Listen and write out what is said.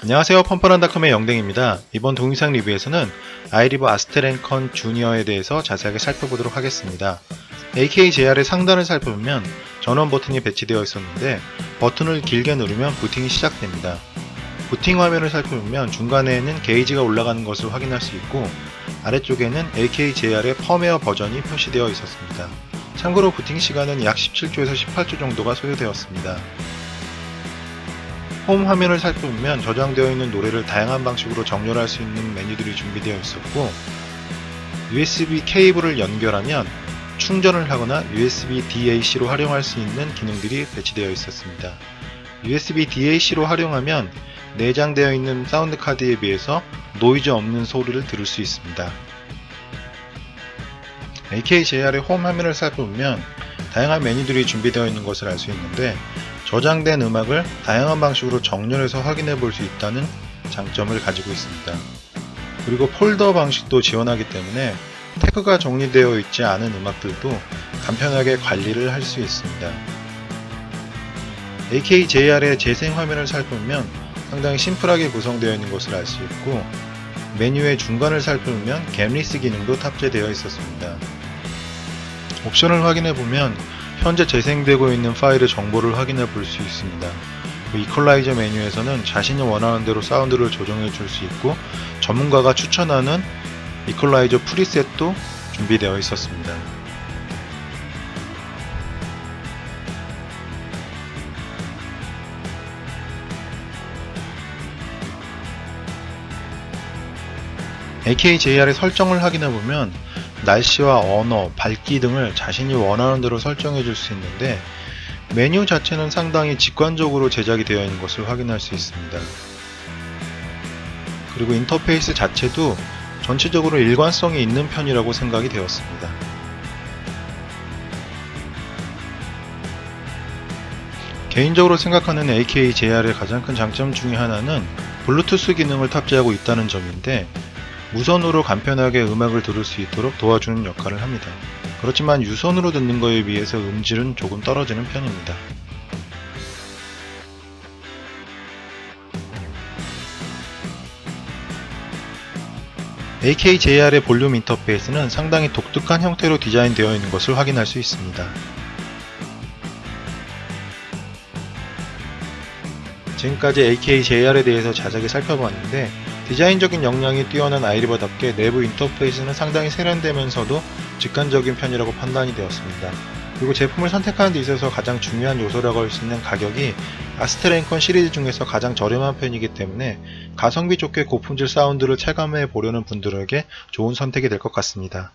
안녕하세요 펌퍼란닷컴의 영댕입니다. 이번 동영상 리뷰에서는 아이리버 아스트랭컨 주니어에 대해서 자세하게 살펴보도록 하겠습니다. AKJR의 상단을 살펴보면 전원 버튼이 배치되어 있었는데 버튼을 길게 누르면 부팅이 시작됩니다. 부팅 화면을 살펴보면 중간에는 게이지가 올라가는 것을 확인할 수 있고 아래쪽에는 AKJR의 펌웨어 버전이 표시되어 있었습니다. 참고로 부팅 시간은 약 17초에서 18초 정도가 소요되었습니다. 홈 화면을 살펴보면 저장되어 있는 노래를 다양한 방식으로 정렬할 수 있는 메뉴들이 준비되어 있었고 USB 케이블을 연결하면 충전을 하거나 USB DAC로 활용할 수 있는 기능들이 배치되어 있었습니다. USB DAC로 활용하면 내장되어 있는 사운드 카드에 비해서 노이즈 없는 소리를 들을 수 있습니다. AKJR의 홈 화면을 살펴보면 다양한 메뉴들이 준비되어 있는 것을 알 수 있는데 저장된 음악을 다양한 방식으로 정렬해서 확인해 볼 수 있다는 장점을 가지고 있습니다. 그리고 폴더 방식도 지원하기 때문에 태그가 정리되어 있지 않은 음악들도 간편하게 관리를 할 수 있습니다. AKJR의 재생 화면을 살펴보면 상당히 심플하게 구성되어 있는 것을 알 수 있고 메뉴의 중간을 살펴보면 갬리스 기능도 탑재되어 있었습니다. 옵션을 확인해 보면 현재 재생되고 있는 파일의 정보를 확인해 볼 수 있습니다. 이퀄라이저 메뉴에서는 자신이 원하는 대로 사운드를 조정해 줄 수 있고 전문가가 추천하는 이퀄라이저 프리셋도 준비되어 있었습니다. AKJR의 설정을 확인해 보면 날씨와 언어, 밝기 등을 자신이 원하는 대로 설정해 줄 수 있는데 메뉴 자체는 상당히 직관적으로 제작이 되어 있는 것을 확인할 수 있습니다. 그리고 인터페이스 자체도 전체적으로 일관성이 있는 편이라고 생각이 되었습니다. 개인적으로 생각하는 AKJR의 가장 큰 장점 중에 하나는 블루투스 기능을 탑재하고 있다는 점인데 무선으로 간편하게 음악을 들을 수 있도록 도와주는 역할을 합니다. 그렇지만 유선으로 듣는 것에 비해서 음질은 조금 떨어지는 편입니다. AKJR의 볼륨 인터페이스는 상당히 독특한 형태로 디자인되어 있는 것을 확인할 수 있습니다. 지금까지 AKJR에 대해서 자세하게 살펴봤는데 디자인적인 역량이 뛰어난 아이리버답게 내부 인터페이스는 상당히 세련되면서도 직관적인 편이라고 판단이 되었습니다. 그리고 제품을 선택하는 데 있어서 가장 중요한 요소라고 할 수 있는 가격이 아스트레인컨 시리즈 중에서 가장 저렴한 편이기 때문에 가성비 좋게 고품질 사운드를 체감해 보려는 분들에게 좋은 선택이 될 것 같습니다.